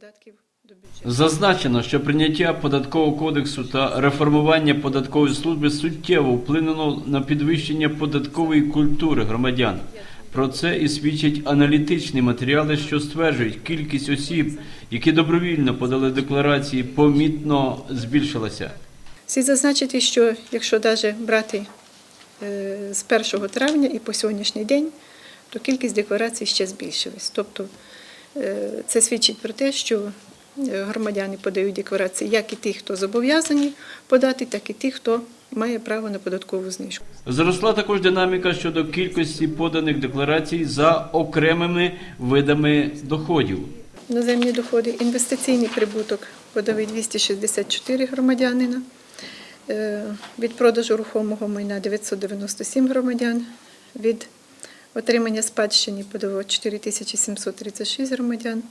податків до бюджету. Зазначено, що прийняття податкового кодексу та реформування податкової служби суттєво вплинуло на підвищення податкової культури громадян. Про це і свідчать аналітичні матеріали, що стверджують, кількість осіб, які добровільно подали декларації, помітно збільшилася. Слід зазначити, що якщо навіть брати е, з 1 травня і по сьогоднішній день, то кількість декларацій ще збільшилась. Тобто це свідчить про те, що е, громадяни подають декларації як і ті, хто зобов'язані подати, так і ті, хто має право на податкову знижку. Зросла також динаміка щодо кількості поданих декларацій за окремими видами доходів. Іноземні доходи, інвестиційний прибуток подали 264 громадянина. Е, Від продажу рухомого майна 997 громадян. Від отримання спадщини подало 4736 громадян.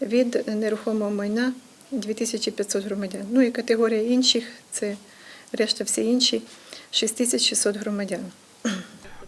Від нерухомого майна 2500 громадян. Ну і категорія інших це решта всі інші 6600 громадян.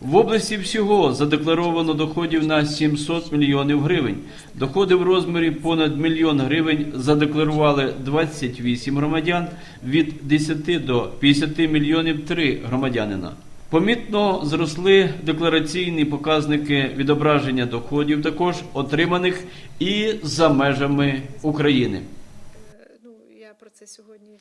В області всього задекларовано доходів на 700 мільйонів гривень. Доходи в розмірі понад мільйон гривень задекларували 28 громадян, від 10 до 50 мільйонів 3 громадянина. Помітно зросли деклараційні показники відображення доходів, також отриманих і за межами України. Ну, я про це сьогодні